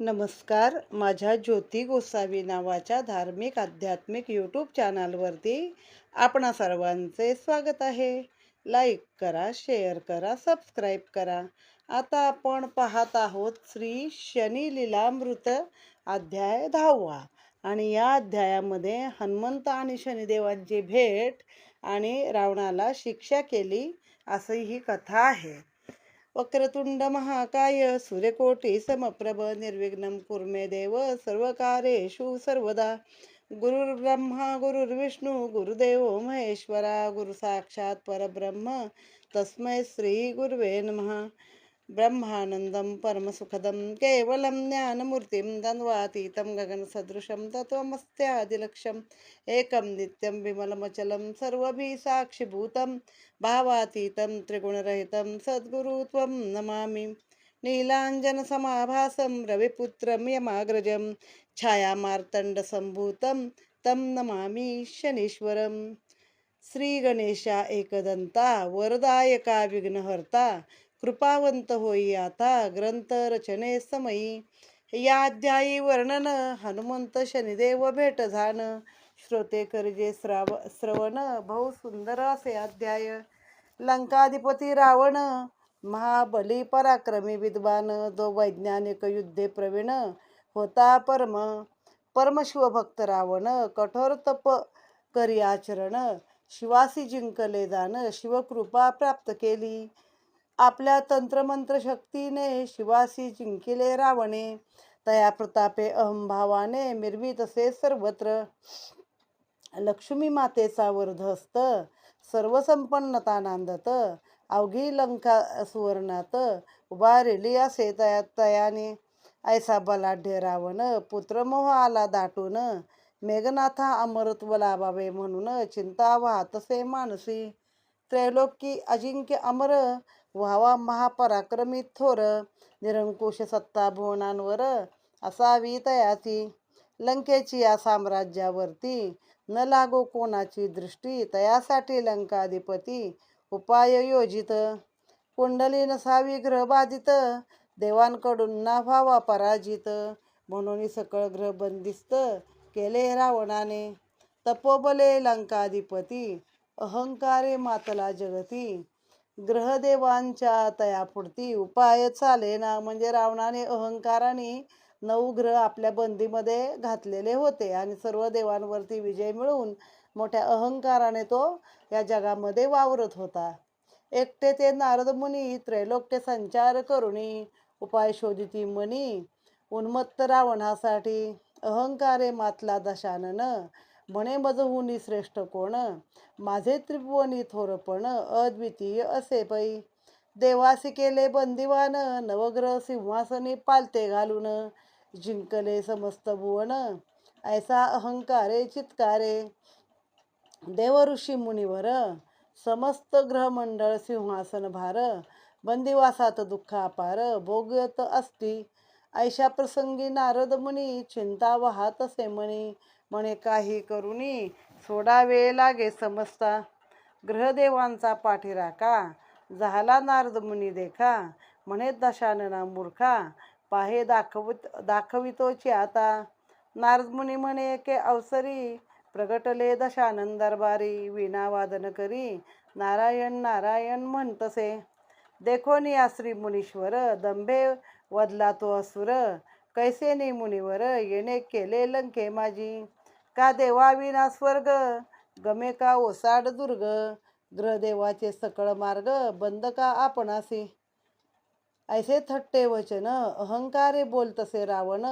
नमस्कार. माझ्या ज्योती गोसावी नावाच्या धार्मिक आध्यात्मिक यूट्यूब चॅनलवरती आपणा सर्वांचे स्वागत आहे. लाईक करा शेअर करा सबस्क्राईब करा. आता आपण पाहत आहोत श्री शनी लीलामृत अध्याय दहावा. आणि या अध्यायामध्ये हनुमंत आणि शनिदेवांची भेट आणि रावणाला शिक्षा केली असं ही कथा आहे. वक्रतुंड महाकाय सूर्यकोटी समप्रभ निर्विघ्नं कुर्मे देव सर्वकारेषु सर्वदा। गुरुर्ब्रह्मा गुरुर्विष्णू गुरुदेव महेश्वरा गुरु साक्षात परब्रह्म तस्मै श्री गुरुवे नमः। ब्रह्मानन्दं परमसुखदं केवलं ज्ञानमूर्तिं दन्वातीतं गगनसदृशं तत्त्वमस्त्यादिलक्ष्यम् एकं नित्यं विमलमचलं सर्वभिसाक्षिभूतं भावातीतं त्रिगुणरहितं सद्गुरु त्वं नमामि। नीलाञ्जनसमाभासं रविपुत्रं यमाग्रजं छायामार्तण्डसम्भूतं तं नमामि शनीश्वरं। श्रीगणेशा एकदन्ता वरदायका विघ्नहर्ता कृपावंत होई आता ग्रंथ रचने समयी. या अध्यायी वर्णन हनुमंत शनिदेव भेट झान. श्रोते करजे श्राव श्रवण बहु सुंदर असे अध्याय. लंकाधिपती रावण महाबली पराक्रमी विद्वान जो वैज्ञानिक युद्धे प्रवीण होता परम. परमशिवभक्त रावण कठोर तप करी आचरण. शिवासी जिंकले जाण शिवकृपा प्राप्त केली. आपल्या तंत्रमंत्र शक्तीने शिवासी जिंकिले रावणे तया प्रतापे अहंभावाने मिरवी तसे सर्वत्र. लक्ष्मी मातेचा वरदहस्त सर्वसंपन्नता नांदत अवघी लंका सुवर्णात उभारिली असे तया तयाने. ऐसा बलाढ्य रावण पुत्रमोह आला दाटून मेघनाथा अमरत्व लाभावे म्हणून चिंता वाहतसे मानसी. त्रैलोकी अजिंक्य अमर व्हावा महापराक्रमी थोर निरंकुश सत्ता भुवनांवर असावी तयाची. लंकेची या साम्राज्यावरती न लागो कोणाची दृष्टी तयासाठी लंकाधिपती उपाय योजित. कुंडली नसावी ग्रहबाधित देवांकडून ना व्हावा पराजित. म्हणून सकळ ग्रह बंदिस्त केले रावणाने. तपोबले लंकाधिपती अहंकारे मातला जगती. ग्रहदेवांच्या तयापुरती उपाय चालेना म्हणजे रावणाने अहंकाराने नऊ ग्रह आपल्या बंदीमध्ये घातलेले होते. आणि सर्व देवांवरती विजय मिळवून मोठ्या अहंकाराने तो या जगामध्ये वावरत होता. एकटे ते नारद मुनी त्रैलोक्य संचार करुणी उपाय शोधिती मनी उन्मत्त रावणासाठी अहंकारे मातला दशानन. म्हणे मजहुनी श्रेष्ठ कोण? माझे त्रिभुवनी थोरपण अद्वितीय असे पै. देवासी केले बंदिवान नवग्रह सिंहासनी पालते घालून. जिंकले समस्त भुवन ऐसा अहंकारे चित्कारे. देवऋषी मुनिवर समस्त ग्रहमंडळ सिंहासन भार. बंदिवासात दुःख अपार भोगत असती. ऐशा प्रसंगी नारद मुनी चिंता वाहत असे म्हणे म्हणे काही करुनी सोडावे लागे समजता. ग्रहदेवांचा पाठीराखा झाला नारद मुनी देखा. म्हणे दशानना मूर्खा. पाहे दाखवित दाखवितोची आता. नारद मुनी म्हणे के अवसरी. प्रगटले दशानन दरबारी. विनावादन करी. नारायण नारायण म्हणतसे देखोनी श्री मुनीश्वर. दंभे वदला तो असुर. कैसे मुनिवर? येणे केले लंके माझी का देवाविना स्वर्ग? गमे का ओसाड दुर्ग? ग्रहदेवाचे सकळ मार्ग बंद का आपणासी? ऐसे थट्टे वचन अहंकारे बोलतसे रावण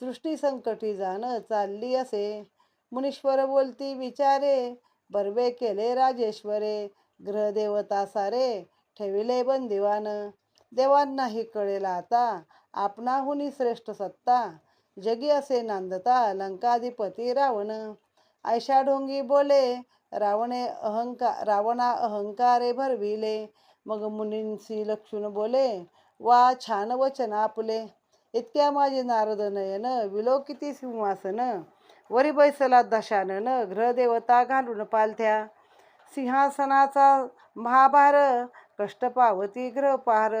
सृष्टी संकटी जाण चालली असे. मुनीश्वर बोलती विचारे बर्वे केले राजेश्वरे ग्रहदेवता सारे ठेविले बंदिवान. देवांनाही कळेल आता आपणाहुनी श्रेष्ठ सत्ता जगी असे नांदता लंकाधिपती रावण. ऐशा ढोंगी बोले रावणे अहंकार रावणा अहंकारे भरविले. मग मुनींसी लक्षून बोले वा छान वचन आपले. इतक्या माझे नारद नयन विलोकिती सिंहासन. वरी बैसला दशानन ग्रहदेवता घालून पालथ्या. सिंहासनाचा महाभार कष्ट पावती ग्रहपार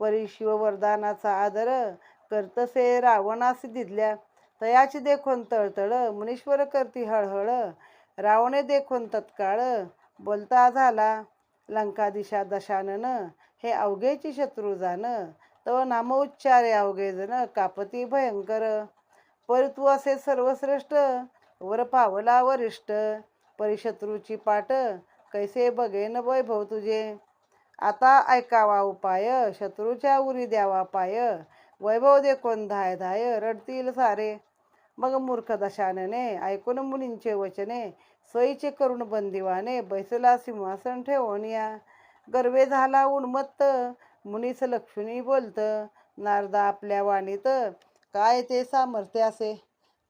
परी शिववरदानाचा आदर करतसे रावणास दिदल्या. तयाची देखोन तळतळ मुनीश्वर करती हळहळ. रावणे देखोन तत्काळ बोलता झाला लंका दिशा दशानन. हे अवघेची शत्रू जाण तव नामोच्चारे अवघे जण कापती भयंकर. पर तू असे सर्वश्रेष्ठ वर पावला वरिष्ठ. परिशत्रूची पाट कैसे बघेन वैभव तुझे? आता ऐकावा उपाय शत्रूच्या उरी द्यावा पाय. वैभव दे कोण धाय धाय रडतील सारे. मग मूर्ख दशानने ऐकून मुलींचे वचने सोयीचे करून बंदिवाने बैसला सिंहासन ठेवून या. गर्वे झाला उन्मत्त मुनीस लक्ष्मी बोलत नारदा आपल्या वाणीत काय ते सामर्थ्य असे?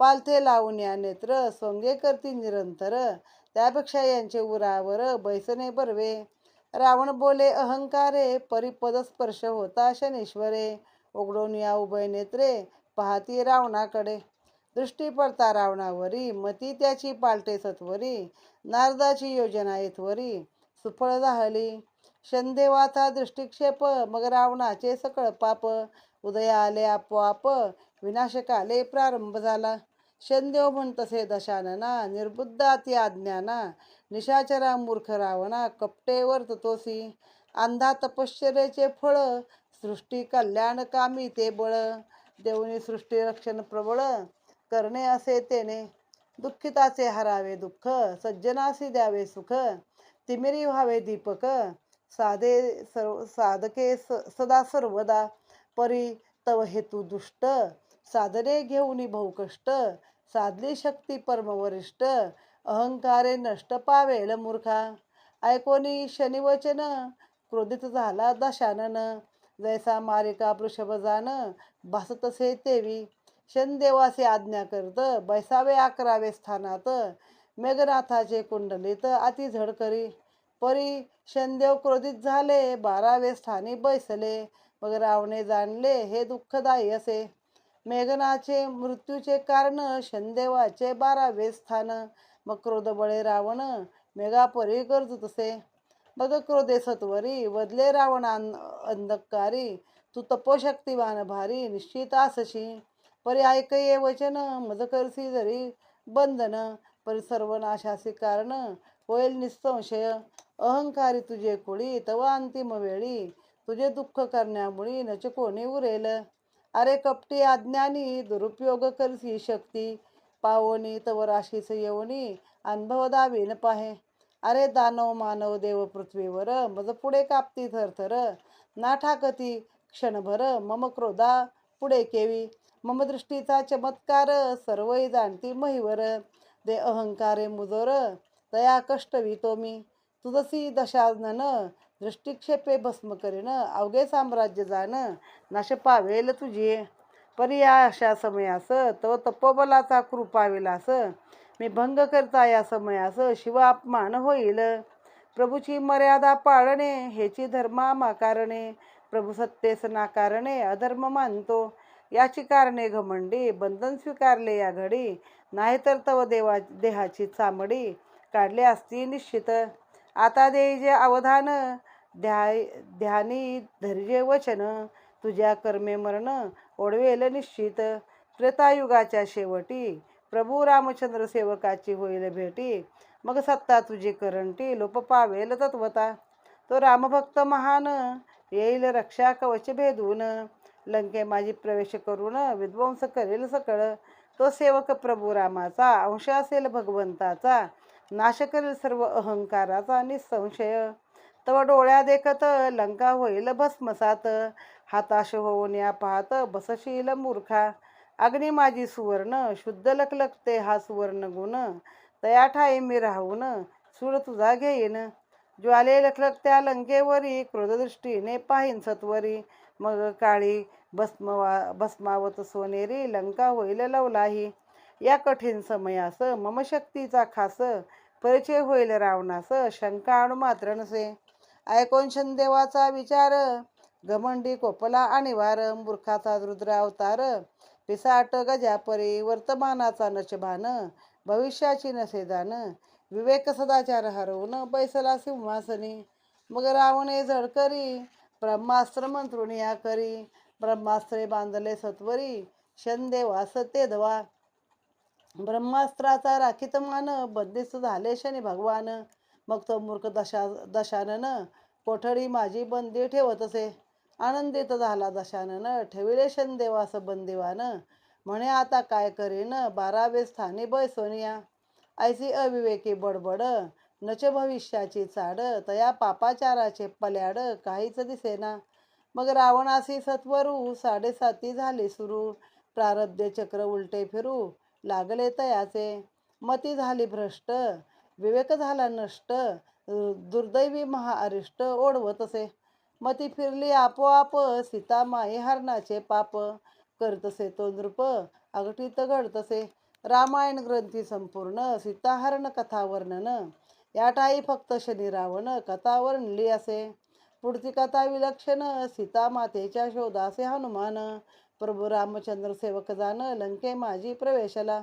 पालथे लावून या नेत्र सोंगे करती निरंतर त्यापेक्षा यांचे उरावर बैसने बरवे. रावण बोले अहंकारे परिपद स्पर्श होता शनेश्वरे. उघडून या उभय नेत्रे पाहती रावणाकडे. दृष्टी पडता रावणावरी मती त्याची पालटे सत्वरी नारदाची योजना येथवरी सुफळ झाली. शनदेवाचा दृष्टिक्षेप मग रावणाचे सकळ पाप उदया आले आपोआप विनाशकाले प्रारंभ झाला. शनदेव म्हणतसे दशानना निर्बुद्धाती आज्ञाना निशाचरा मूर्ख रावणा कपटे वर्ततोसी अंधा तपश्चर्याचे फळ सृष्टी कल्याण कामी ते बळ. देऊनी सृष्टी रक्षण प्रबळ. करणे असे तेने. दुःखिताचे हरावे दुःख. सज्जनासी द्यावे सुख. तिमिरी व्हावे दीपक. साधे सर्व साधके स सदा सर्वदा. परी तव हेतू दुष्ट. साधने घेऊन बहुकष्ट साधली शक्ती परमवरिष्ठ अहंकारे नष्ट पावेल मूर्खा. ऐकोनी शनिवचन. क्रोधित झाला दशानन. जैसा मारिका वृषभ जान भासतसे तेवी। शनदेवासे आज्ञा करत बैसावे अकरावे स्थानात। मेघनाथाचे कुंडलीत अति झड करी। परी शनदेव क्रोधित झाले बारावे स्थानी बैसले। मग रावणे जाणले हे दुःखदायी असे। मेघनाचे मृत्यूचे कारण शनदेवाचे बारावे स्थान। मग क्रोधबळे रावण मेघापरी गरजू तसे मग क्रोधे सत्वरी वदले रावण अंधकारी तू तपोशक्तिवान भारी निश्चितासशी परी ऐकये वचन मज करसी जरी बंधन परी सर्वनाशासी कारण होईल निसंशय. अहंकारी तुझे कुळी तव अंतिम वेळी तुझे दुःख करण्यामुळे नच कोणी उरेल. अरे कपटी अज्ञानी दुरुपयोग करसी शक्ती पावनी तव राशीस येवणी अनुभव दावीन पाहे. अरे दानव मानव देव पृथ्वीवर मज पुढे कापती थरथर ना ठाकती क्षणभर मम क्रोधा पुढे केवी. मम दृष्टीचा चमत्कार सर्वही जाणती महिवर. दे अहंकारे मुजोर तया कष्टवितो मी. तुझसी दशानन दृष्टिक्षेपे भस्म करीन अवघे साम्राज्य जाण नाश पावेल तुझे. परी या अशा समयास तव तपोबलाचा कृपाविलास. मी भंग करता या समयास शिव अपमान होईल. प्रभूची मर्यादा पाळणे हेची धर्मा माकारणे प्रभू सत्तेस नाकारणे अधर्म मानतो. याची कारणे घमंडी बंधन स्वीकारले या घडी नाहीतर तव देवा देहाची चामडी काढले असती निश्चित. आता देजे अवधान ध्याय ध्यानी धैर्य वचन तुझ्या कर्मे मरण ओढवेल निश्चित. त्रेतायुगाच्या शेवटी प्रभू रामचंद्र सेवकाची होईल भेटी. मग सत्ता तुझी करंटी लोप पावेल तत्वता. तो रामभक्त महान येईल रक्षा कवच भेदून. लंके माझी प्रवेश करून विध्वंस करेल सकळ. तो सेवक प्रभू रामाचा अंश असेल भगवंताचा. नाश करेल सर्व अहंकाराचा निसंशय. तव डोळ्या देखत लंका होईल भस्मसात. हाताश होऊन या पाहत बसशील मूर्खा. अग्नी माझी सुवर्ण शुद्ध लखलखते हा सुवर्ण गुण. तया ठाई मी राहून सूड तुझा घेईन. ज्वाले लखलखत्या लंकेवरी क्रोधदृष्टीने पाहीन सत्वरी. मग काळी भस्मवा भस्मावत सोनेरी लंका होईल लवलाही. या कठीण समयास मम शक्तीचा खास परिचय होईल रावणास शंका आणू मात्र नसे. ऐकोन शनदेवाचा विचार घमंडी कोपला अनिवार मूर्खाचा रुद्र अवतार. पिसाट गजापरी वर्तमानाचा नचभान भविष्याची नसे दान विवेक सदाचार हरवून बैसला सिंहासनी. मग रावणे झडकरी ब्रह्मास्त्र मंत्रुनिया करी ब्रह्मास्त्रे बांधले सत्वरी शंदे ते धवा. ब्रह्मास्त्राचा राखीत मान बंदिस्त झाले शनी भगवान. मग तो मूर्ख दशा दशानन कोठडी माझी बंदी ठेवत असे. आनंदित झाला दशानन ठेविले शनदेवास बंदिवान म्हणे आता काय करीन? बारावे स्थानी बैसोनिया ऐसी अविवेकी बडबड. नच भविष्याची चाड. तया पापाचाराचे पल्याड. काहीच दिसेना. मग रावणासी सत्वरू. साडेसाती झाली सुरू. प्रारब्धे चक्र उलटे फिरू. लागले तयाचे. मती झाली भ्रष्ट. विवेक झाला नष्ट. दुर्दैवी महाअरिष्ट ओढवत असे. मती फिरली आपोआप सीता माई हरणाचे पाप करतसे तो नृप अगटीत घडतसे. रामायण ग्रंथी संपूर्ण सीताहरण कथा वर्णन. या ठाई फक्त शनी रावण कथा वर्णली असे. पुढची कथा विलक्षण सीता मातेच्या शोधासे हनुमान. प्रभू रामचंद्र सेवक जाण लंके माझी प्रवेशला.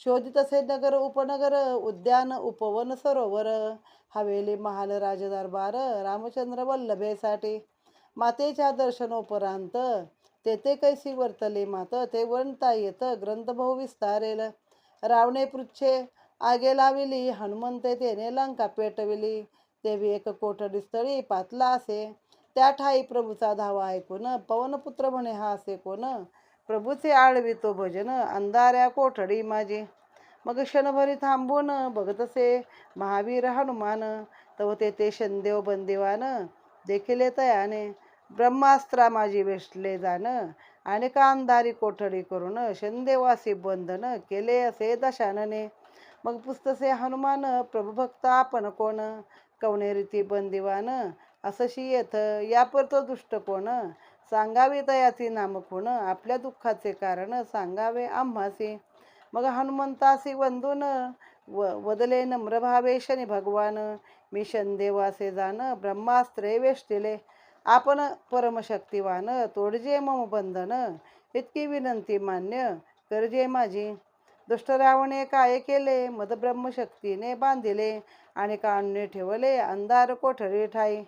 शोधित असे नगर उपनगर उद्यान उपवन सरोवर हवेली महाल राजदरबार रामचंद्र वल्लभेसाठी मातेच्या दर्शनोपरांत तेथे कैसी वर्तले मात ते वणता येत ग्रंथ विस्तारेल. रावणे पृच्छे आगे लाविली हनुमंते तेने लंका पेटविली. देवी एक कोठडी स्थळी पातला असे. त्या ठाई प्रभूचा धावा ऐकून पवनपुत्र म्हणे हा असे कोण? प्रभूचे आळवी तो भजन अंधाऱ्या कोठडी माझी. मग क्षणभरी थांबून बघत असे महावीर हनुमान तव तेथे शनदेव बंदिवान देखील तयाने ब्रह्मास्त्रा माझी वेष्टले जाण आणि कांदारी कोठडी करून शनदेवासी बंधन केले असे दशानने. मग पुस्तसे हनुमान प्रभुभक्त आपण कोण? कवणे रीती बंदिवान असशी येथ यापर तो दुष्ट कोण? सांगावे तयाची नाम आपल्या दुःखाचे कारण सांगावे आम्हासे. मग हनुमंतासी वंदून व वदले नम्र भावे शनी भगवान. मी शनदेवासे जाण ब्रह्मास्त्रे वेष्टिले. आपण परमशक्तिवान तोडजे मम बंधन. इतकी विनंती मान्य करजे माझी. दुष्टरावणे काय केले? मद ब्रह्मशक्तीने बांधिले आणि काढणे ठेवले अंधार कोठरी ठाई.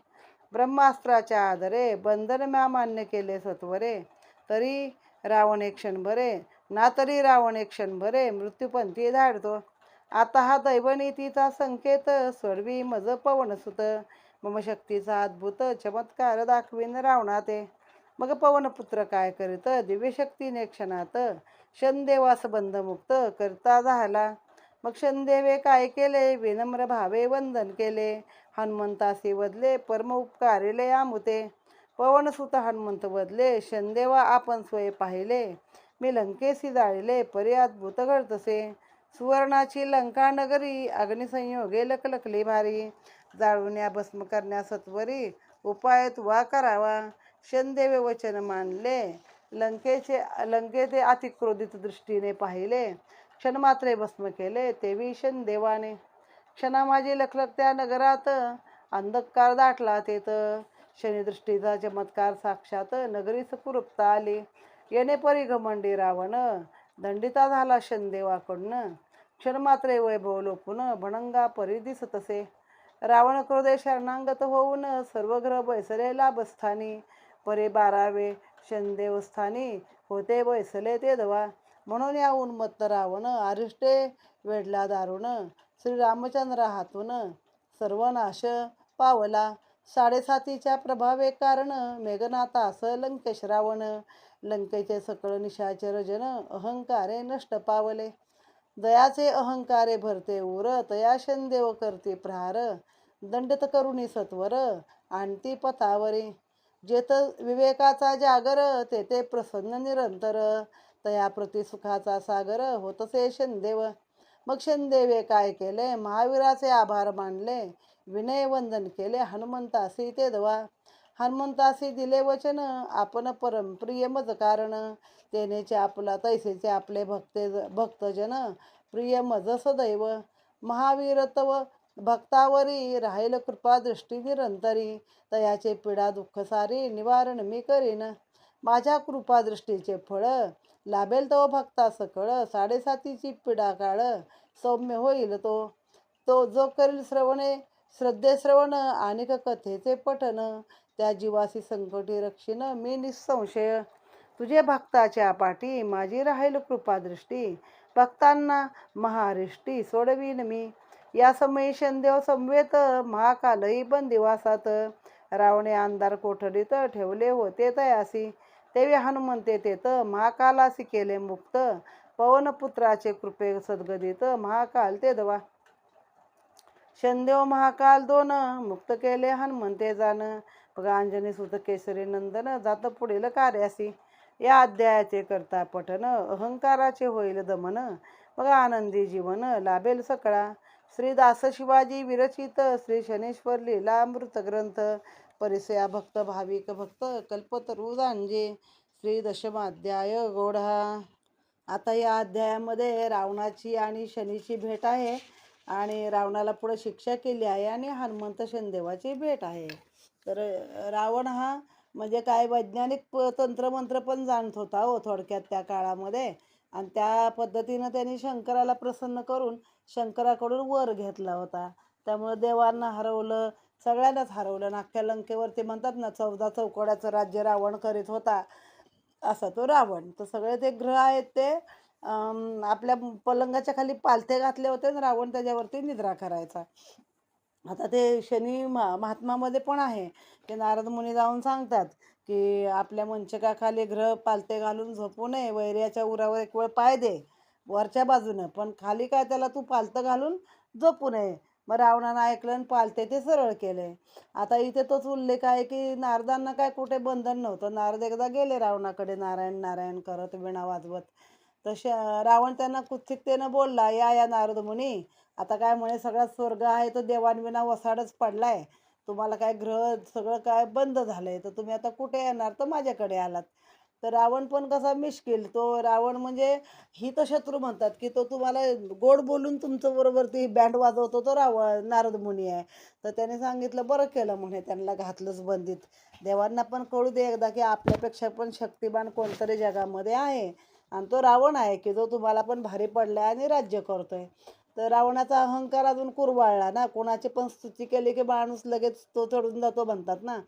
ब्रह्मास्त्राच्या आदरे बंधन म्या मान्य केले सत्वरे. तरी रावण एक क्षणभरे ना तरी रावण एक क्षणभरे मृत्यूपंथी धाडतो. आता हा दैवनीतीचा संकेत सोडवी मज पवनसुत मम शक्तीचा अद्भुत चमत्कार दाखवीन रावणाते. मग पवनपुत्र काय करीत? दिव्यशक्तीने क्षणात शनदेवास बंधमुक्त करता झाला. मग शनदेवे काय केले? विनम्र भावे वंदन केले. हनुमंतासी वदले परम उपकारिले आमुते पवनसुत हनुमंत वदले शनदेवा आपण स्वय पाहिले मी लंकेसी जाळले परी अद्भुत घडतसे. सुवर्णाची लंका नगरी अग्निसंयोगे लकलकली भारी. जाळून्या भस्म करण्या सत्वरी उपाय करावा. शनदेवे वचन मानले लंकेचे लंकेचे अतिक्रोधित दृष्टीने पाहिले. क्षणमात्रे भस्म केले तेवी शनदेवाने क्षणा माझे लखलख त्या नगरात अंधकार दाटला तेत. शनिदृष्टीचा चमत्कार साक्षात नगरीस कुरुपता आली. येणे परी घमंडी रावण दंडिता झाला शनदेवाकडनं. क्षणमात्रे वैभव लोपून भणंगा परी दिसतसे. रावण क्रोधे शरणांगत होऊन सर्व ग्रह बैसले लाभस्थानी परे बारावे शनदेवस्थानी होते बैसले ते दवा म्हणून या उन्मत्त रावण आरिष्टे वेढला दारुण. श्रीरामचंद्र हातून सर्वनाश पावला. साडेसातीच्या प्रभावे कारण मेघनाथ असं लंकेश रावण. लंकेचे सकळ निशाचे रजन अहंकारे नष्ट पावले. दयाचे अहंकारे भरते उर तया शनदेव करते प्रहार. दंडत करुणी सत्वर आणती पथावरी. जेथ विवेकाचा जागर तेथे प्रसन्न निरंतर. तया प्रति सुखाचा सागर होतसे शनदेव. मग शनदेवे काय केले? महावीराचे आभार मानले. विनय वंदन केले. हनुमंतासी ते दवा हनुमंतासी दिले वचन. आपण परमप्रिय मज कारण. तेनेचे आपला तैसेचे आपले भक्ते भक्तजन. प्रिय मज सदैव. महावीर तव भक्तावरी. राहील कृपा दृष्टी निरंतरी. तयाचे पीडा दुःख सारी निवारण मी करीन. माझ्या कृपादृष्टीचे फळ. लाभेल तो भक्ता सकळ साडेसातीची पिढा काळ सौम्य होईल तो. तो जो करील श्रवणे. श्रद्धे श्रवण आणि कथेचे पठन त्या जीवासी संकटी रक्षिण मी निसंशय. तुझे भक्ताच्या पाठी माझी राहील कृपादृष्टी. भक्तांना महारिष्टी सोडवीन मी. या समयी शंदेव संवेत. महाकालही पण दिवासात रावणे आमदार कोठडीत ठेवले होते तयासी. तेवी हनुमंते तेत महाकालासी केले मुक्त पवनपुत्राचे कृपे सद्गदित महाकाल ते दवा. शनदेव महाकाल दोन मुक्त केले हनुमंते जाण. बघा अंजनी सुत केसरी नंदन जात पुढील कार्यासी. या अध्यायाचे करता पठन अहंकाराचे होईल दमन. बघा आनंदी जीवन लाभेल सकळा. श्री दास शिवाजी विरचित श्री शनेश्वर लीला अमृत ग्रंथ. परिसया भक्त भाविक भक्त कल्पतरू जांजे श्री दशमाध्याय गोढा आता या अध्यायामध्ये रावणाची आणि शनीची भेट आहे आणि रावणाला पुढे शिक्षा केली आहे आणि हनुमंत शनदेवाची भेट आहे. तर रावण हा म्हणजे काय वैज्ञानिक प- तंत्रमंत्र पण जाणत होता हो थोडक्यात त्या काळामध्ये. आणि त्या पद्धतीनं त्यांनी शंकराला प्रसन्न करून शंकराकडून वर घेतला होता. त्यामुळे देवांना हरवलं सगळ्यांनाच हरवलं. नाख्या लंकेवरती म्हणतात ना चौदा चौकोड्याचं राज्य रावण करीत होता. असा तो रावण. तर सगळे ते ग्रह आहेत ते आपल्या पलंगाच्या खाली पालथे घातले होते आणि रावण त्याच्यावरती निद्रा करायचा. आता ते शनी महा महात्मामध्ये पण आहे. ते नारद मुनी जाऊन सांगतात की आपल्या मंचकाखाली ग्रह पालथे घालून झोपू नये. वैर्याच्या उरावर एक वेळ पाय दे वरच्या बाजूनं. पण खाली काय त्याला तू पालथं घालून झोपू नये. मग रावणानं ऐकलं आणि पालथे ते सरळ केले. आता इथे तोच उल्लेख आहे की नारदांना काय कुठे बंधन नव्हतं. नारद एकदा गेले रावणाकडे नारायण नारायण करत विणा वाजवत. तसे रावण त्यांना कुत्सिकतेनं बोलला या या नारद मुनी आता काय म्हणे सगळा स्वर्ग आहे तो देवाणविना वसाडच पडलाय. तुम्हाला काय ग्रह सगळं काय बंद झालंय तर तुम्ही आता कुठे येणार? तर माझ्याकडे आलात. तर रावण पण कसा मिश्किल तो रावण म्हणजे हित शत्रू म्हणतात की तो तुम्हाला गोड बोलून तुमचं बरोबर ती बँड वाजवतो तो रावण नारद मुनी आहे. तर त्याने सांगितलं बरं केलं म्हणे त्यांना घातलंच बंदीत. देवांना पण कळू दे एकदा की आपल्यापेक्षा पण शक्तिमान कोणतरी जगामध्ये आहे. आणि तो रावण आहे की जो तुम्हाला पण भारी पडलाय आणि राज्य करतोय. तर रावणाचा अहंकार अजून कुरवाळला ना. कोणाची पण स्तुती केली की माणूस लगेच तो चढून जातो म्हणतात ना.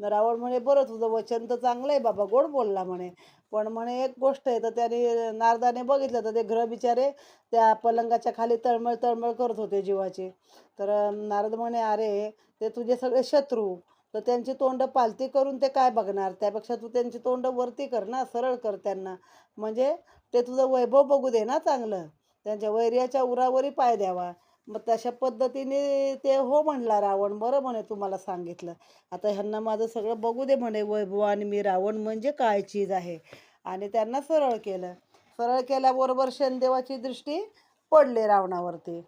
रावण म्हणे बरं तुझं वचन तर चांगलं आहे बाबा गोड बोलला म्हणे. पण म्हणे एक गोष्ट आहे तर त्याने नारदाने बघितलं तर ते ग्रह बिचारे त्या पलंगाच्या खाली तळमळ तळमळ करत होते जीवाचे. तर नारद म्हणे अरे ते तुझे सगळे शत्रू तर त्यांची तोंड पालती करून ते काय बघणार? त्यापेक्षा तू त्यांची तोंड वरती कर ना सरळ कर त्यांना. म्हणजे ते तुझं वैभव बघू दे ना चांगलं. त्यांच्या वैर्याच्या उरावरही पाय द्यावा. मग तशा पद्धतीने ते हो म्हणला रावण बरं म्हणे तुम्हाला सांगितलं. आता ह्यांना माझं सगळं बघू दे म्हणे वैभव आणि मी रावण म्हणजे काय चीज आहे. आणि त्यांना सरळ केलं. सरळ केल्याबरोबर शनदेवाची दृष्टी पडली रावणावरती.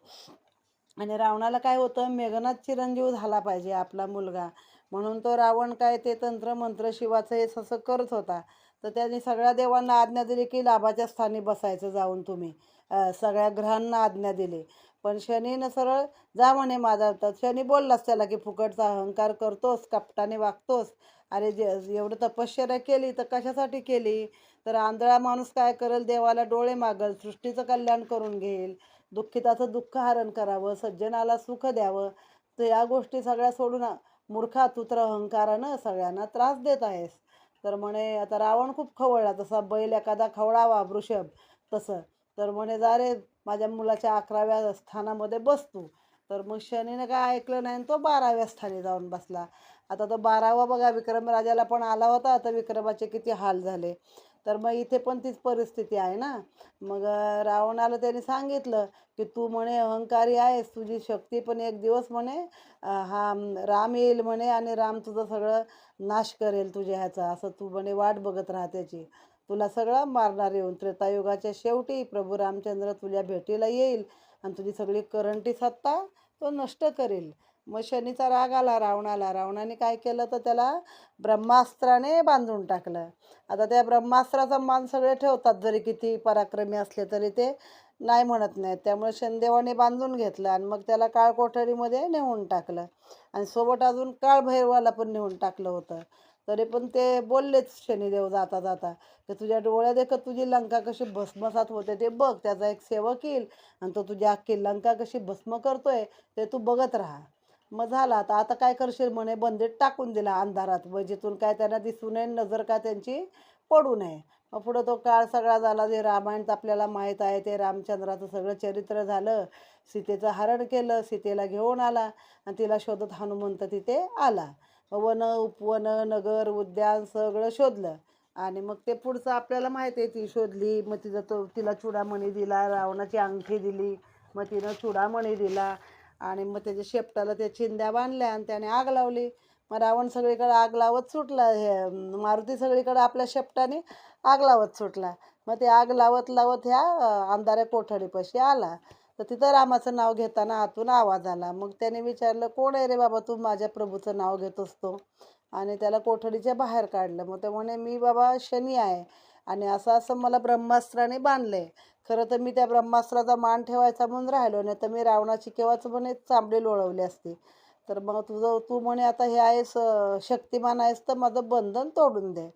आणि रावणाला काय होतं मेघनाथ चिरंजीव झाला पाहिजे आपला मुलगा. म्हणून तो रावण काय ते तंत्र मंत्र शिवाचं हे असं करत होता. तर त्यांनी सगळ्या देवांना आज्ञा दिली की लाभाच्या स्थानी बसायचं जाऊन तुम्ही. सगळ्या ग्रहांना आज्ञा दिली. पण शनीनं सरळ जा म्हणे माझा. तर शनी बोललाच त्याला की फुकटचा अहंकार करतोस कपटाने वागतोस. अरे जे एवढं तपश्चर्या केली तर कशासाठी केली? तर आंधळा माणूस काय करेल? देवाला डोळे मागल सृष्टीचं कल्याण करून घेईल. दुःखिताचं दुःख हरण करावं सज्जनाला सुख द्यावं. तर या गोष्टी सगळ्या सोडून मूर्खा तुत्र अहंकारानं सगळ्यांना त्रास देत आहेस. तर म्हणे आता रावण खूप खवळला. तसा बैल एखादा खवळावा वृषभ. तसं. तर म्हणे जा रे माझ्या मुलाच्या अकराव्या स्थानामध्ये बसतो तर मग शनीनं काय ऐकलं नाही तो बाराव्या स्थानी जाऊन बसला. आता तो बारावा बघा विक्रमराजाला पण आला होता तर विक्रमाचे किती हाल झाले. तर मग इथे पण तीच परिस्थिती आहे ना. मग रावणाला त्यांनी सांगितलं की तू म्हणे अहंकारी आहेस तुझी शक्ती पण एक दिवस म्हणे हा राम येईल म्हणे आणि राम तुझं सगळं नाश करेल तुझ्या ह्याचा असं तू म्हणे वाट बघत राहा त्याची तुला सगळं मारणार येऊन त्रेतायुगाच्या शेवटी प्रभू रामचंद्र तुझ्या भेटीला येईल आणि तुझी सगळी करंटी सत्ता तो नष्ट करेल. मग शनीचा राग आला रावणाला रावणाने काय केलं तर त्याला ब्रह्मास्त्राने बांधून टाकलं. आता त्या ब्रह्मास्त्राचा मान सगळे ठेवतात जरी किती पराक्रमी असले तरी ते नाही म्हणत नाहीत. त्यामुळे शनिदेवाने बांधून घेतलं आणि मग त्याला काळ कोठडीमध्ये नेऊन टाकलं. आणि सोबत अजून काळभैरवाला पण नेऊन टाकलं होतं. तरी पण ते बोललेच शनिदेव जाता जाता की तुझ्या डोळ्या देखत तुझी लंका कशी भस्मसात होते ते बघ त्याचा एक सेवक येईल आणि तो तुझी अख्खी लंका कशी भस्म करतोय ते तू बघत राहा. मग झाला आता आता काय करशील म्हणे बंदीत टाकून दिला अंधारात व जिथून काय त्यांना दिसू नये नजर काय त्यांची पडू नये. मग पुढं तो काळ सगळा झाला जे रामायणचं आपल्याला माहीत आहे ते रामचंद्राचं सगळं चरित्र झालं. सीतेचं हरण केलं सीतेला घेऊन आला आणि तिला शोधत हनुमंत तिथे आला. वन उपवन नगर उद्यान सगळं शोधलं. आणि मग ते पुढचं आपल्याला माहिती आहे ती शोधली मग तिचा तो तिला चुडामणी दिला रावणाची अंगठी दिली मग तिनं चुडामणी दिला. आणि मग त्याच्या शेपटाला त्या चिंध्या बांधल्या आणि त्याने आग लावली. मग रावण सगळीकडे आग लावत सुटला. हे मारुती सगळीकडे आपल्या शेपटाने आग लावत सुटला. मग ते आग लावत लावत ह्या अं, अंधाऱ्या कोठडीपाशी आला. तर तिथं रामाचं नाव घेताना आतून आवाज आला. मग त्याने विचारलं कोण आहे रे बाबा तू माझ्या प्रभूचं नाव घेत असतो आणि त्याला कोठडीच्या बाहेर काढलं. मग ते म्हणे मी बाबा शनी आहे आणि असं असं मला ब्रह्मास्त्राने बांधलं आहे खरं तर मी त्या ब्रह्मास्त्राचा मान ठेवायचा म्हणून राहिलो नाही तर मी रावणाची केव्हाच म्हणे चांबडी लोळवली असते. तर मग तुझं तू म्हणे आता हे आहेस शक्तिमान आहेस तर माझं बंधन तोडून दे.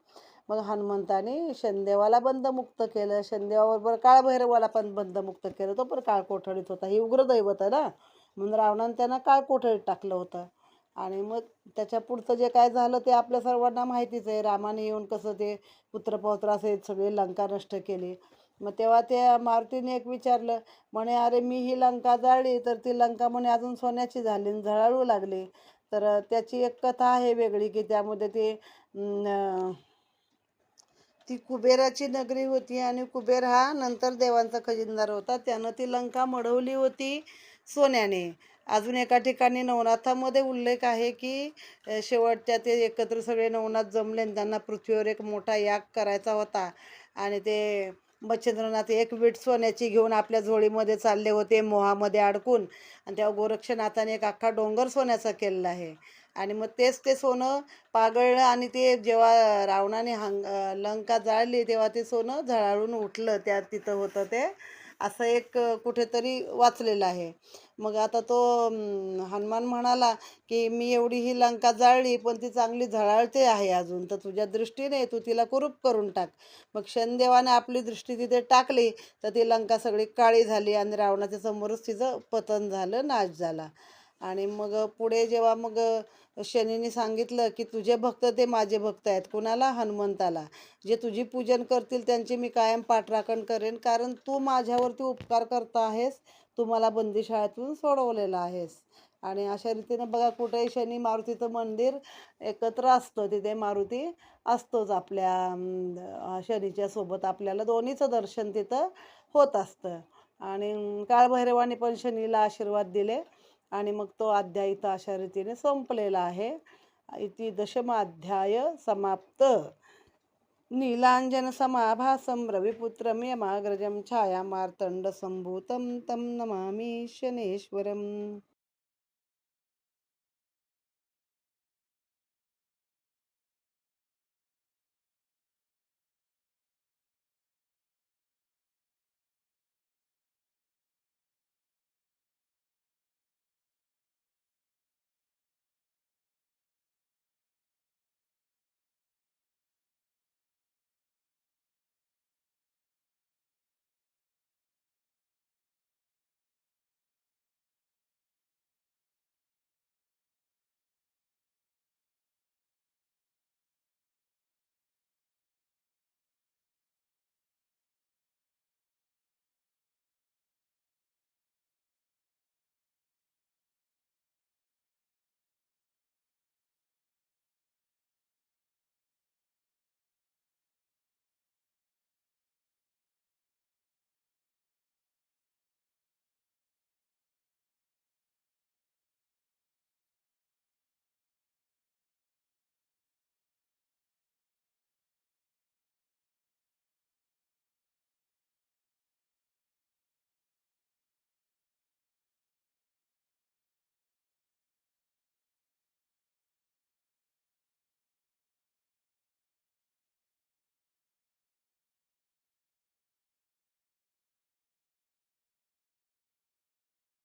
मग हनुमंताने शनदेवाला बंधमुक्त केलं. शनदेवाबरोबर काळभैरवाला पण बंधमुक्त केलं. तो पण काळ कोठडीत होता. हे उग्र दैवत आहे ना? म्हणून रावणाने त्यांना काळ कोठडीत टाकलं होतं. आणि मग त्याच्या पुढचं जे काय झालं ते आपल्या सर्वांना माहितीच आहे. रामाने येऊन कसं ते पुत्रपौत्र असे सगळे लंका नष्ट केली. मग तेव्हा ते मारुतीने एक विचारलं म्हणे अरे मी ही लंका जाळली तर ती लंका म्हणे अजून सोन्याची झाली आणि झळाळू लागली. तर त्याची एक कथा आहे वेगळी की त्यामध्ये ते ती कुबेराची नगरी होती आणि कुबेर हा नंतर देवांचा खजिनदार होता. त्यानं ती लंका मढवली होती सोन्याने. अजून एका ठिकाणी नवनाथामध्ये उल्लेख आहे की शेवटच्या ते एकत्र सगळे नवनाथ जमले आणि त्यांना पृथ्वीवर एक मोठा याग करायचा होता. आणि ते मच्छिंद्रनाथ एक वीट सोन्याची घेऊन आपल्या झोळीमध्ये चालले होते मोहामध्ये अडकून. आणि तेव्हा गोरक्षनाथाने एक अख्खा डोंगर सोन्याचा केलेला आहे. आणि मग तेच ते सोनं पागळलं आणि ते जेव्हा रावणाने हंग लंका जाळली तेव्हा ते सोनं झळाळून उठलं त्या तिथं होतं ते. असं एक कुठेतरी वाचलेलं आहे. मग आता तो हनुमान म्हणाला की मी एवढी ही लंका जाळली पण ती चांगली झळाळते आहे अजून तर तुझ्या दृष्टीने तू तिला कुरूप करून टाक. मग शनदेवाने आपली दृष्टी तिथे टाकली तर ती लंका सगळी काळी झाली आणि रावणाच्या समोरच तिचं पतन झालं नाश झाला. आणि मग पुढे जेव्हा मग शनीने सांगितलं की तुझे भक्त ते माझे भक्त आहेत कुणाला? हनुमंताला. जे तुझी पूजन करतील त्यांची मी कायम पाठराखण करेन कारण तू माझ्यावरती उपकार करता आहेस तू मला बंदीशाळेतून सोडवलेला आहेस. आणि अशा रीतीनं बघा कुठेही शनी मारुतीचं मंदिर एकत्र असतं तिथे मारुती असतोच आपल्या शनीच्या सोबत. आपल्याला दोन्हीचं दर्शन तिथं होत असतं. आणि काळभैरवाने पण शनीला आशीर्वाद दिले. आणि मग तो अध्याय इथं अशा रीतीने संपलेला आहे. इति दशमाध्याय समाप्त. नीलांजन समाभासं रविपुत्रं यमाग्रजं छाया मार्तण्ड तं नमामि शनेश्वरम्.